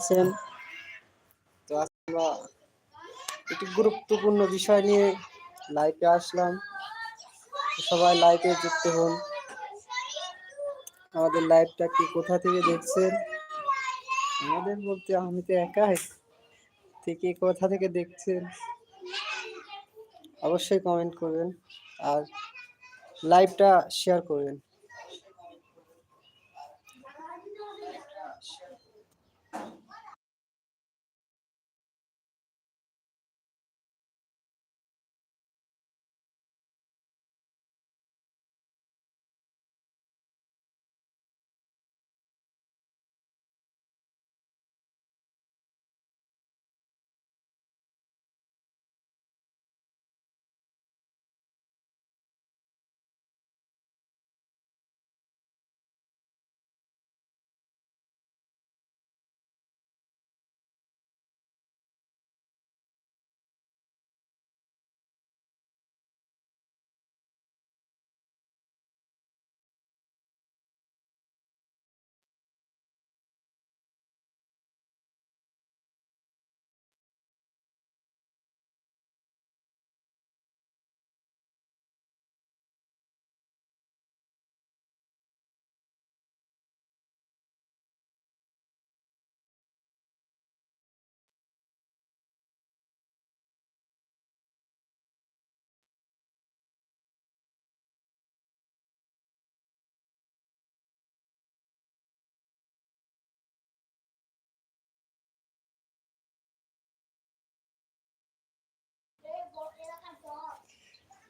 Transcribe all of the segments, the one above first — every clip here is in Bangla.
আছেন তো আমরা একটি গুরুত্বপূর্ণ বিষয় নিয়ে লাইভে আসলাম। সবাই লাইভে যুক্ত হন। আমাদের লাইভটা কি কোথা থেকে দেখছেন? আমাদের বলতে আমি তো একাই। থেকে কোথা থেকে দেখছেন? অবশ্যই কমেন্ট করবেন আর লাইভটা শেয়ার করবেন।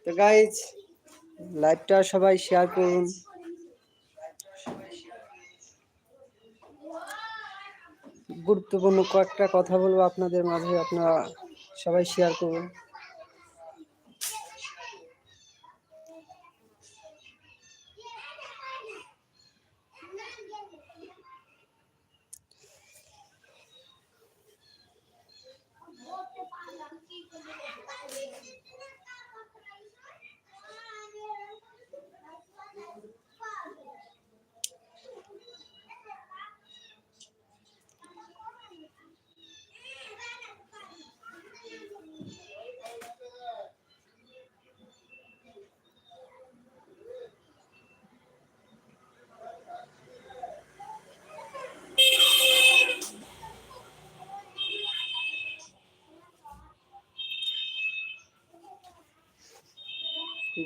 তো গাইজ লাইভটা সবাই শেয়ার করুন। গুরুত্বপূর্ণ কয়েকটা কথা বলব আপনাদের মাঝে, আপনারা সবাই শেয়ার করুন।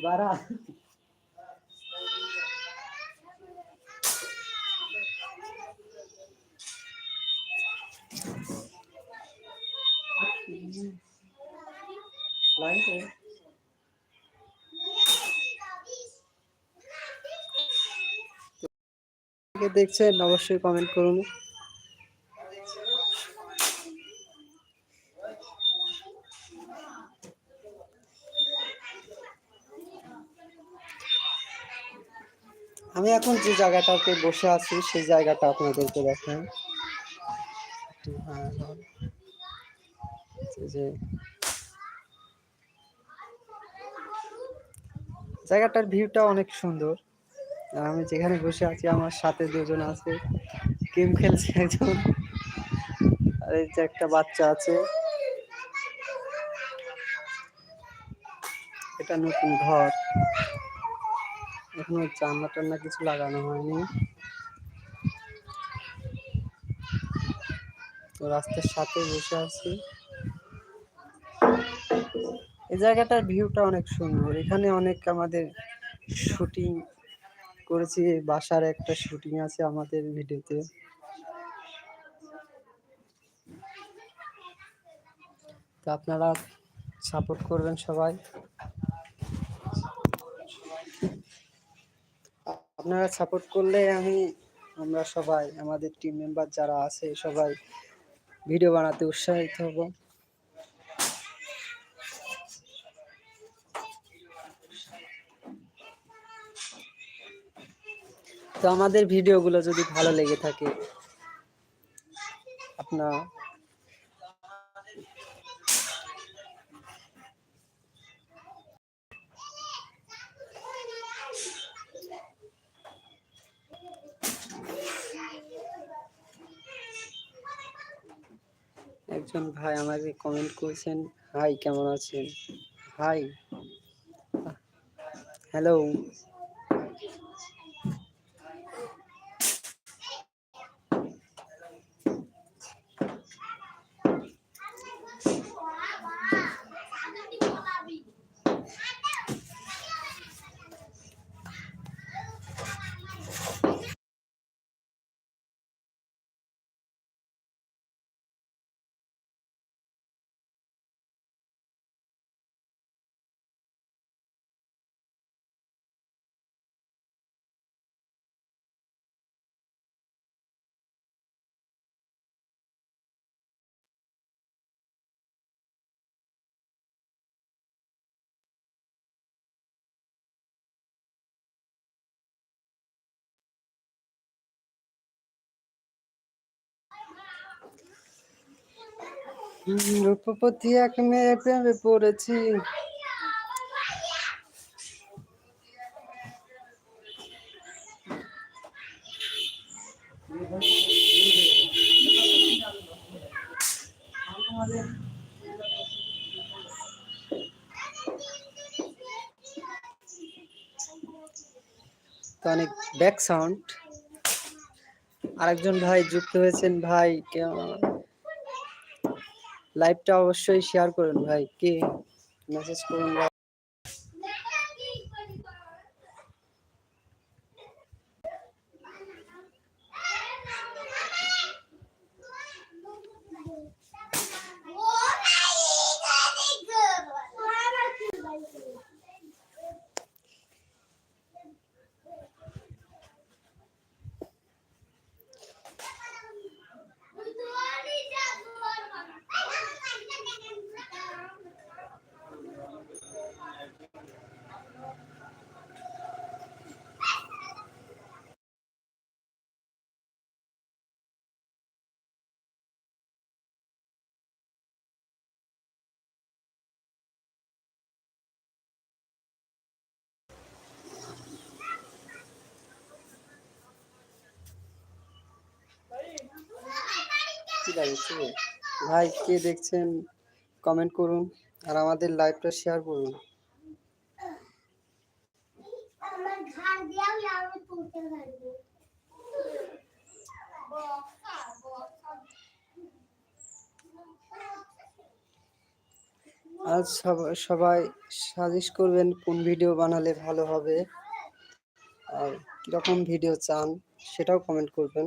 বারা লাইন দেখছেন অবশ্যই কমেন্ট করুন আমি এখন যে জায়গাটাতে বসে আছি, সেই জায়গাটা আপনাদেরকে। এই যে জায়গাটার ভিউটা অনেক সুন্দর। আমি যেখানে বসে আছি, আমার সাথে দুজন আছে, গেম খেলছে একজন। আর এই যে একটা বাচ্চা আছে। এটা নতুন ঘর। এখনও জানলা টান্না কিছু লাগানো হয়নি। তো রাস্তার সাথে বসে আছি। এই জায়গাটার ভিউটা অনেক সুন্দর। এখানে অনেক আমাদের শুটিং করেছি, বাসার একটা শুটিং আছে আমাদের ভিডিওতে। তো আপনারা সাপোর্ট করবেন সবাই। আপনারা সাপোর্ট করলে আমি, আমরা সবাই, আমাদের টিম মেম্বার যারা আছে, সবাই ভিডিও বানাতে উৎসাহিত হব। তো আমাদের ভিডিওগুলো যদি ভালো লেগে থাকে, আপনার একজন ভাই আমাকে কমেন্ট করেছেন। হাই কেমন আছেন? হাই হ্যালো রূপপতি এক মেয়ে প্রেমে পড়েছি। অনেক ব্যাক সাউন্ড আরেকজন ভাই যুক্ত হয়েছেন। ভাই লাইভটা অবশ্যই শেয়ার করুন ভাই। কি মেসেজ করুন ভাই, কে দেখছেন? কমেন্ট করুন আর আমাদের লাইভটা শেয়ার করুন। আজ সবাই সাজেস্ট করবেন কোন ভিডিও বানালে ভালো হবে। আর কীরকম ভিডিও চান, সেটাও কমেন্ট করবেন।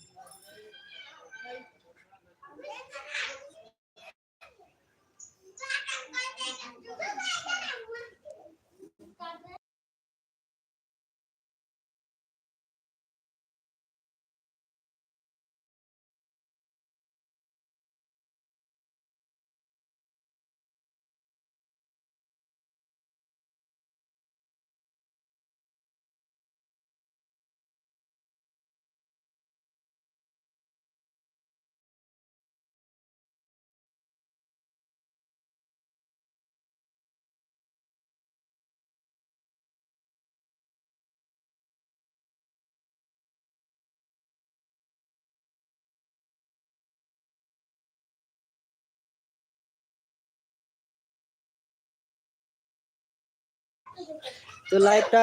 তো লাইভটা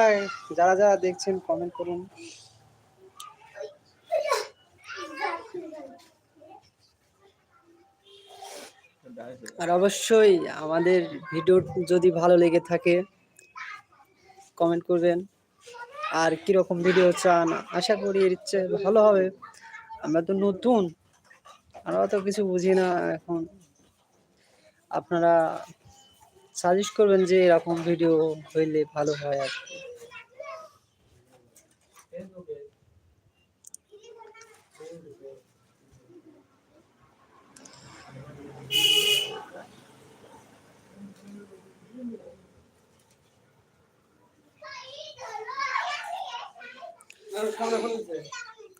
যারা যারা দেখছেন কমেন্ট করুন। আর অবশ্যই আমাদের ভিডিও যদি ভালো লেগে থাকে কমেন্ট করবেন। আর কীরকম ভিডিও চান, আশা করি এর ইচ্ছে ভালো হবে। আমরা তো নতুন, আমরা তো কিছু বুঝি না এখন। আপনারা সাজেস্ট করবেন যে এরকম ভিডিও হইলে ভালো হয় আর কি।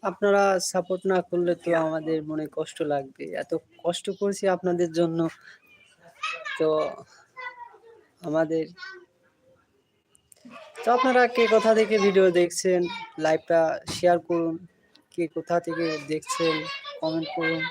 আপনারা সাপোর্ট না করলে তো আমাদের মনে কষ্ট লাগবে। এত কষ্ট করছি আপনাদের জন্য। তো আমাদের। তো আপনারা কে কোথা থেকে ভিডিও দেখছেন লাইভটা শেয়ার করুন। কে কোথা থেকে দেখছেন কমেন্ট করুন।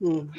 嗯。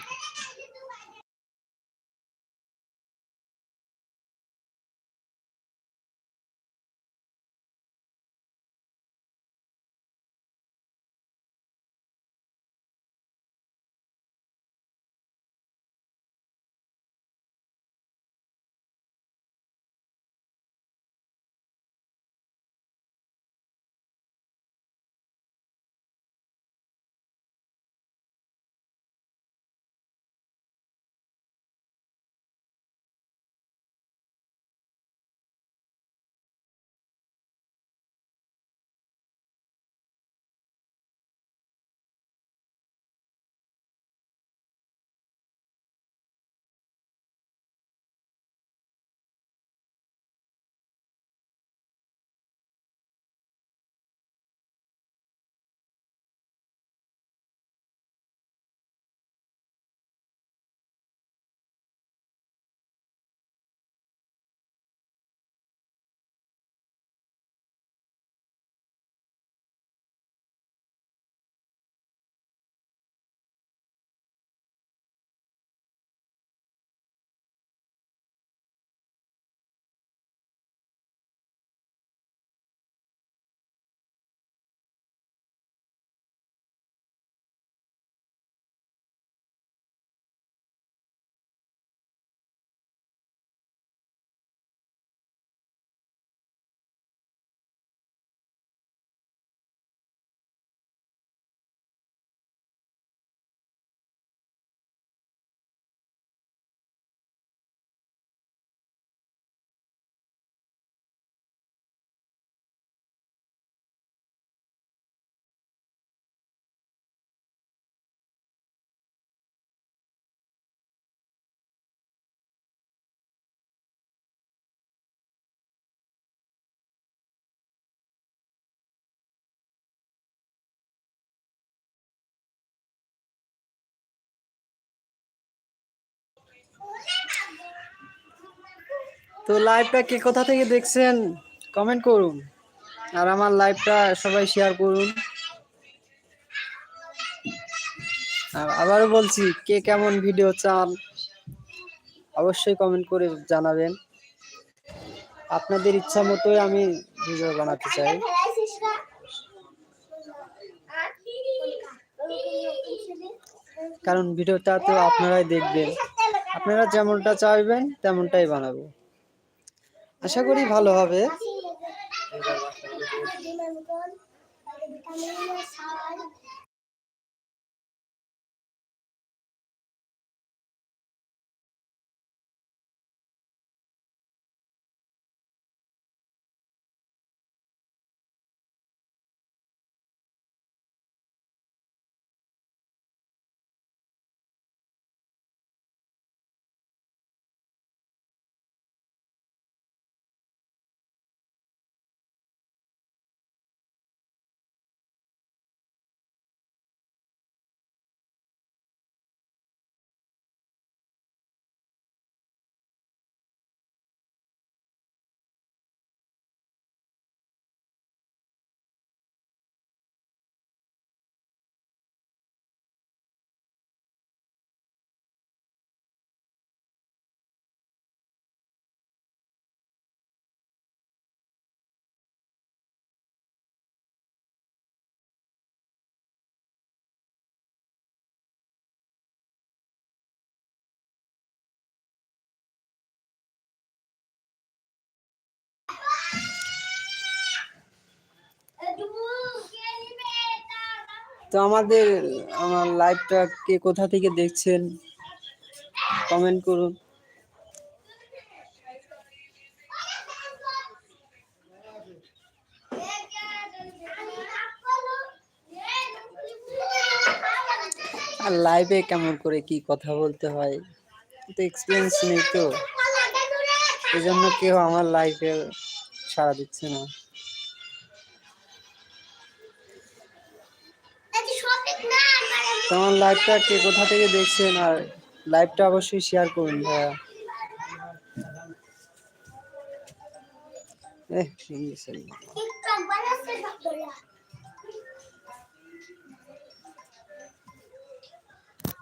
তো লাইভটা কে কোথা থেকে দেখছেন? কমেন্ট করুন। আর আমার লাইভটা সবাই শেয়ার করুন। আবারও বলছি, কে কেমন ভিডিও চান, অবশ্যই কমেন্ট করে জানাবেন। আপনাদের ইচ্ছা মতোই আমি ভিডিও বানাতে চাই। কারণ ভিডিওটা তো আপনারাই দেখবেন। আপনারা যেমনটা চাইবেন, তেমনটাই বানাবো। আশা করি ভালো হবে। ভিটামিন সার তো আমাদের, আমার লাইভটা কে কোথা থেকে দেখছেন কমেন্ট করুন। আর লাইভে কেমন করে কি কথা বলতে হয় তো এক্সপিরিয়েন্স নেই তো। এই জন্য কেউ আমার লাইফে সাড়া দিচ্ছে না। তো আমার লাইভটা কে কোথা থেকে দেখছেন আর লাইভটা অবশ্যই শেয়ার করুন, ভাইয়া।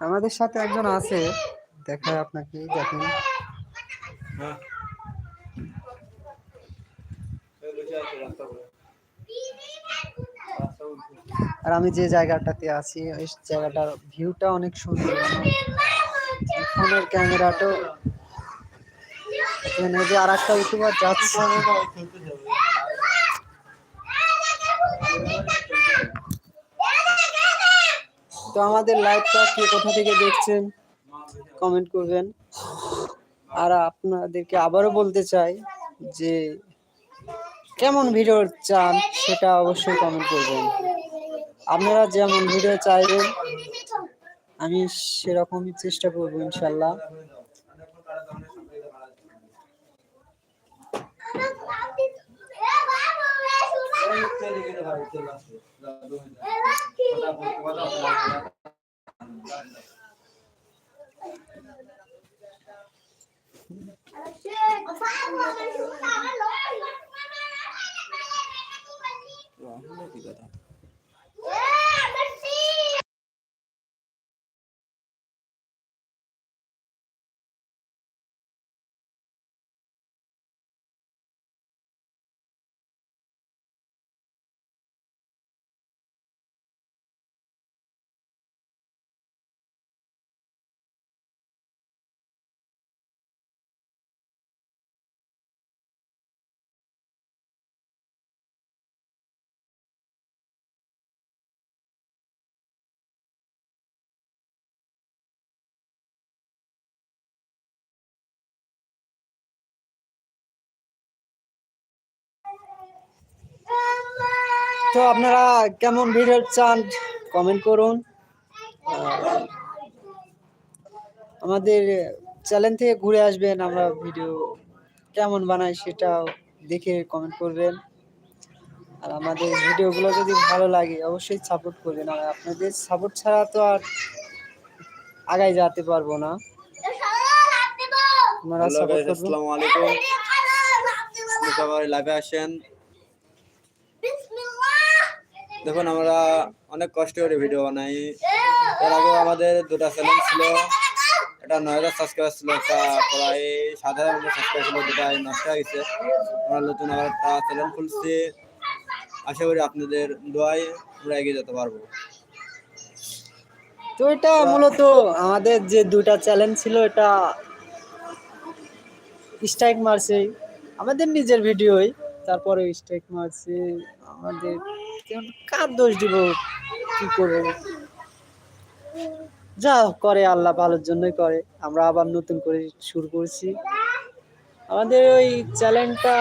আমাদের সাথে একজন আছে, দেখায় আপনাকে, দেখেন। আর আমি যে জায়গাটাতে আছি, ওই জায়গাটার ভিউটা অনেক সুন্দর। ফোনের ক্যামেরাটাও এখানে যে আর একটা ইউটিউবার যাচ্ছে। তো আমাদের লাইভটা কে কোথা থেকে দেখছেন কমেন্ট করবেন। আর আপনাদেরকে আবারও বলতে চাই যে কেমন ভিডিও চান সেটা অবশ্যই কমেন্ট করবেন আপনারা যেমন ভিডিও চাইবেন আমি সেরকমই চেষ্টা করব ইনশাল্লাহ አሁን ላይ তো আপনারা কেমন ভিডিও চান কমেন্ট করুন আর আমাদের চ্যানেল থেকে ঘুরে আসবেন আমরা ভিডিও কেমন বানাই সেটা দেখে কমেন্ট করবেন আর আমাদের ভিডিওগুলো যদি ভালো লাগে অবশ্যই সাপোর্ট করবেন আর আপনাদের সাপোর্ট ছাড়া তো আর আগায় যেতে পারব না আপনারা সাপোর্ট করবেন আসসালামু আলাইকুম সবাই লাইভে আসেন দেখুন, আমরা অনেক কষ্ট করে ভিডিও বানাই। এর আগে আমাদের দুটা চ্যানেল ছিল। এটা নয় হাজার সাবস্ক্রাইবার ছিল, একটা প্রায় সাত হাজার মতো সাবস্ক্রাইব ছিল দুটাই নষ্ট হয়ে গেছে। আমরা নতুন আবার একটা চ্যানেল খুলছি। আশা করি আপনাদের দোয়ায় আমরা এগিয়ে যেতে পারব। তো এটা মূলত আমাদের যে দুটা চ্যালেঞ্জ ছিল, এটা স্ট্রাইক মারছে। আমাদের নিজের ভিডিওই তারপরে স্ট্রাইক মারছে আমাদের কেমন কার দোষ দিব। কি করব? যা করে, আল্লাহ ভালোর জন্যই করে। আমরা আবার নতুন করে শুরু করছি। আমাদের ওই চ্যালেঞ্জটা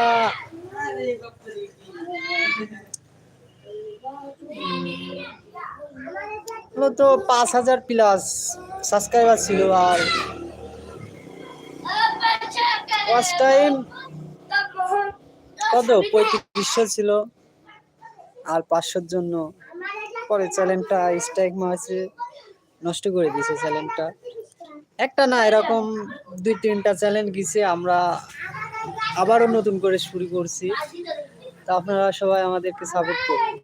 মূলত পাঁচ হাজার প্লাস সাবস্ক্রাইবার ছিল আর ওয়াচ টাইম কত? পঁয়ত্রিশশো ছিল। আর পাঁচশোর জন্য পরে চ্যানেলটা স্ট্রাইক মারছে, নষ্ট করে দিয়েছে চ্যানেলটা। একটা না, এরকম দুই তিনটা চ্যানেল গেছে, আমরা আবারও নতুন করে শুরু করছি। তা আপনারা সবাই আমাদেরকে সাপোর্ট করুন।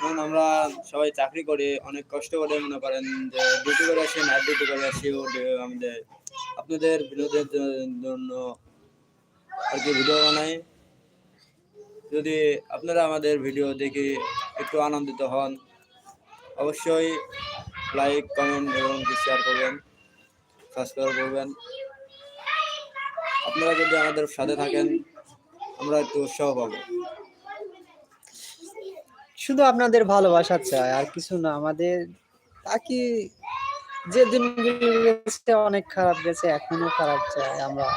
কারণ আমরা সবাই চাকরি করি, অনেক কষ্ট করে মনে করেন যে ডিউটি করে আসি নাইট ডিউটি করে আসি আমাদের আপনাদের বিনোদের জন্য আর কি ভিডিও বানাই যদি আপনারা আমাদের ভিডিও দেখে একটু আনন্দিত হন, অবশ্যই লাইক কমেন্ট এবং শেয়ার করবেন সাবস্ক্রাইব করবেন। আপনারা যদি আমাদের সাথে থাকেন, আমরা একটু উৎসাহ পাবো। শুধু আপনাদের ভালোবাসা চাই, আর কিছু না, আমাদের বাকি যে দিনগুলো অনেক খারাপ গেছে, এখনও খারাপ চাই আমরা।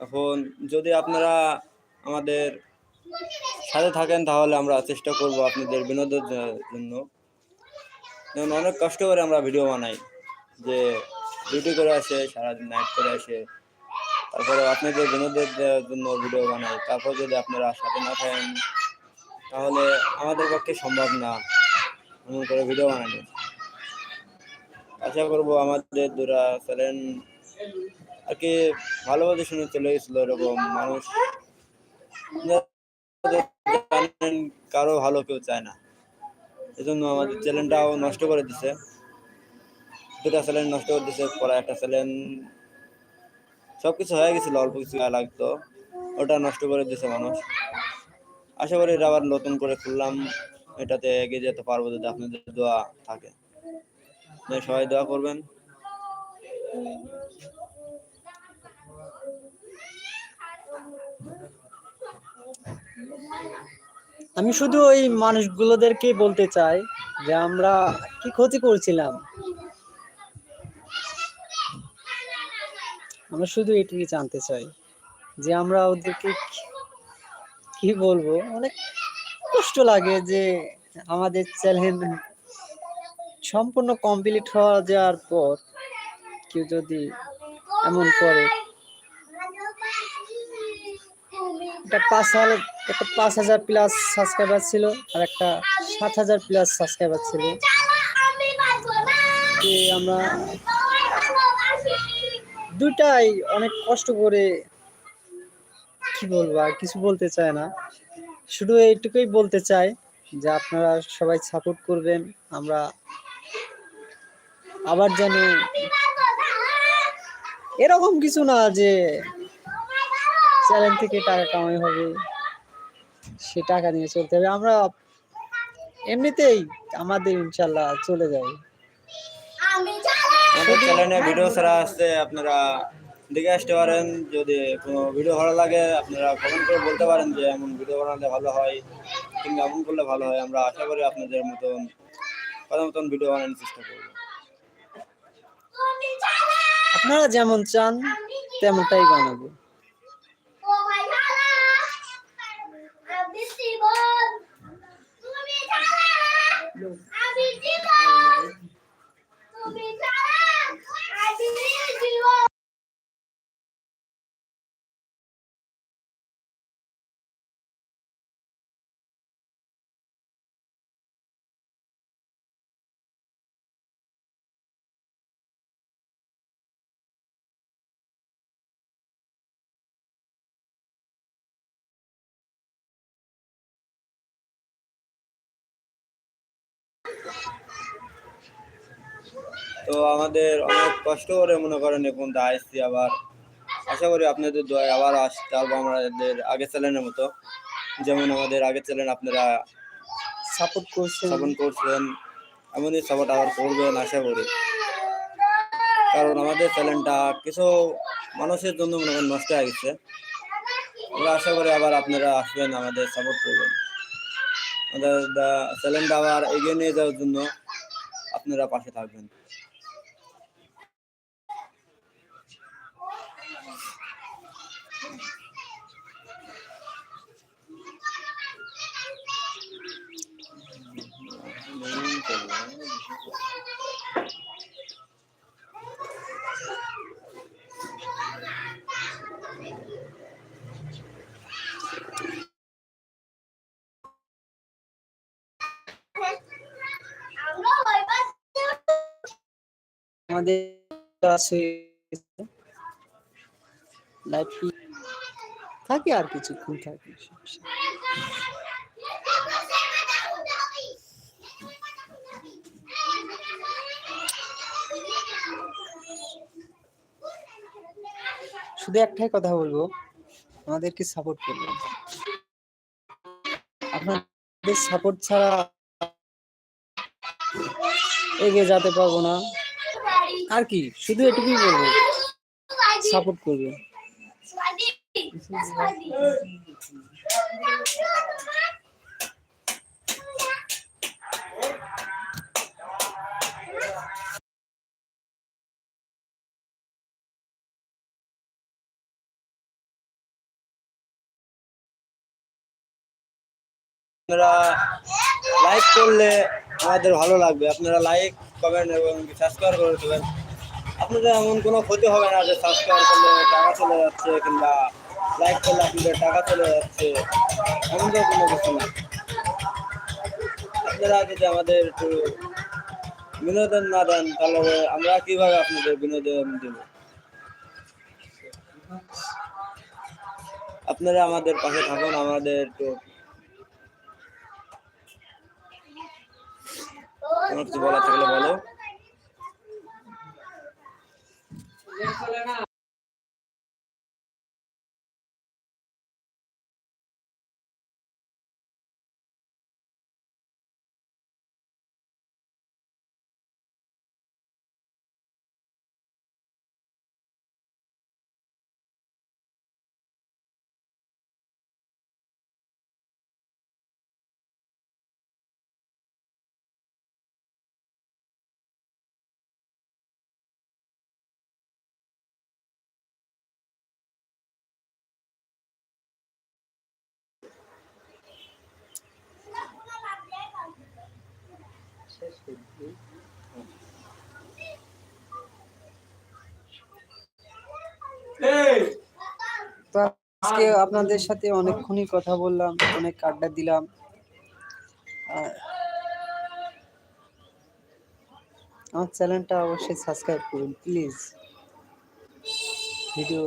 এখন যদি আপনারা আমাদের সাথে থাকেন, তাহলে আমরা চেষ্টা করব আপনাদের বিনোদনের জন্য। যেমন অনেক কষ্ট করে আমরা ভিডিও বানাই, যে ডিউটি করে আসে, সারাদিন নাইট করে আসে। তারপরে আপনাদের বিনোদনের জন্য ভিডিও বানাই। তারপর যদি আপনারা সাথে না থাকেন, তাহলে আমাদের পক্ষে সম্ভব না এমন করে ভিডিও বানানো। আশা করব আমাদের দুরা চ্যানেল আর কি ভালোভাবে শুনে চলে গেছিল এরকম মানুষ। কারও ভালো কেউ চায় না। এজন্য আমাদের চ্যানেলটাও নষ্ট করে দিছে। দুটা চ্যানেল নষ্ট করে দিছে, পরে একটা চ্যানেল সবকিছু হয়ে গেছিল, অল্প কিছু লাগতো। ওটা নষ্ট করে দিছে মানুষ। আশা করি এটা আবার নতুন করে খুললাম। এটাতে এগিয়ে যেতে পারব যদি আপনাদের দোয়া থাকে। সবাই দোয়া করবেন। আমি শুধু ওই মানুষগুলোদেরকে বলতে চাই যে আমরা কি ক্ষতি করছিলাম? আমরা শুধু এটুকুই জানতে চাই যে আমরা ওদেরকে কি বলব? অনেক কষ্ট লাগে যে আমাদের চ্যালেঞ্জ সম্পূর্ণ কমপ্লিট হওয়া যাওয়ার পর কেউ যদি এমন করে, একটা পাঁচ হাজার, একটা পাঁচ হাজার প্লাস সাবস্ক্রাইবার ছিল আর একটা সাত হাজার প্লাস সাবস্ক্রাইবার ছিল। আমরা দুটাই অনেক কষ্ট করে, কি বলব, আর কিছু বলতে চায় না। শুধু এইটুকুই বলতে চাই যে আপনারা সবাই সাপোর্ট করবেন, আমরা আবার যেন এরকম কিছু না যে চ্যানেল থেকে টাকা কামাই হবে সে টাকা নিয়ে চলতে হবে। আমরা এমনিতেই আমাদের ইনশাল্লাহ চলে যাবে আমি আমাদের চ্যানেলে ভিডিও ছাড়া আসছে আপনারা দেখে আসতে পারেন। যদি কোনো ভিডিও ভালো লাগে আপনারা কমেন্ট করে বলতে পারেন যে এমন ভিডিও বানালে ভালো হয় কিংবা এমন করলে ভালো হয়। আমরা আশা করি আপনাদের মতন কথা মতন ভিডিও বানানোর চেষ্টা করব। আপনারা যেমন চান তেমনটাই বানাবো। তো আমাদের অনেক কষ্ট করে মনে করেন এখন তো আসছি আবার আশা করি আপনাদের দোয়ায় আবার আসতে পারব আমাদের আগের চ্যানেলের মতো। যেমন আমাদের আগের চ্যানেল আপনারা সাপোর্ট করছেন। সাপোর্ট করছেন এমনই সাপোর্ট আবার করবেন আশা করি। কারণ আমাদের চ্যানেলটা কিছু মানুষের জন্য মনে করেন নষ্ট হয়ে গেছে। আমরা আশা করি আবার আপনারা আসবেন আমাদের সাপোর্ট করবেন। আমাদের চ্যানেলটা আবার এগিয়ে নিয়ে যাওয়ার জন্য আপনারা পাশে থাকবেন। আমাদের আছে লাইফ থাকি আর কিছুক্ষণ থাকি শুধু একটাই কথা বলব, আমাদেরকে সাপোর্ট করবেন। আপনাদের সাপোর্ট ছাড়া এগিয়ে যেতে পারব না। আর কি, শুধু এটুকুই বলব সাপোর্ট করবে আপনারা লাইক করলে আমাদের ভালো লাগবে। আপনারা লাইক কমেন্ট এবং সাবস্ক্রাইব করে দেবেন। আপনাদের এমন কোনো ক্ষতি হবে না যে সাবস্ক্রাইব করলে টাকা চলে যাচ্ছে কিংবা লাইক করলে আপনাদের টাকা চলে যাচ্ছে এমন তো কোনো কিছু না। আপনারা যদি আমাদের একটু বিনোদন না দেন, তাহলে আমরা কীভাবে আপনাদের বিনোদন দেব? আপনারা আমাদের পাশে থাকুন, আমাদের একটু কোনো কিছু বলার থাকলে বলো। তো আজকে আপনাদের সাথে অনেকক্ষণই কথা বললাম অনেক আড্ডা দিলাম। আমার চ্যানেলটা অবশ্যই সাবস্ক্রাইব করুন প্লিজ। ভিডিও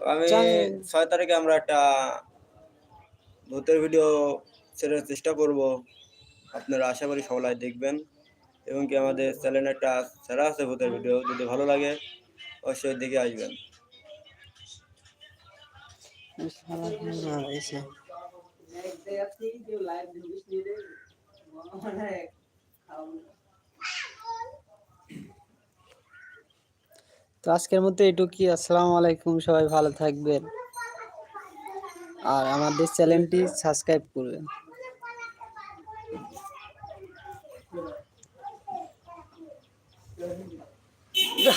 আমি ছয় তারিখে আমরা একটা ভূতের ভিডিও ছেড়ে চেষ্টা করব। আপনারা আশা করি সবাই দেখবেন। এবং কি আমাদের চ্যানেলে একটা সেরা আছে ভূতের ভিডিও, যদি ভালো লাগে অবশ্যই দেখে আসবেন। তো আজকের মতো এটুকুই। আসসালামু আলাইকুম, সবাই ভালো থাকবেন। আর আমাদের চ্যানেলটি সাবস্ক্রাইব করবেন। 哎呀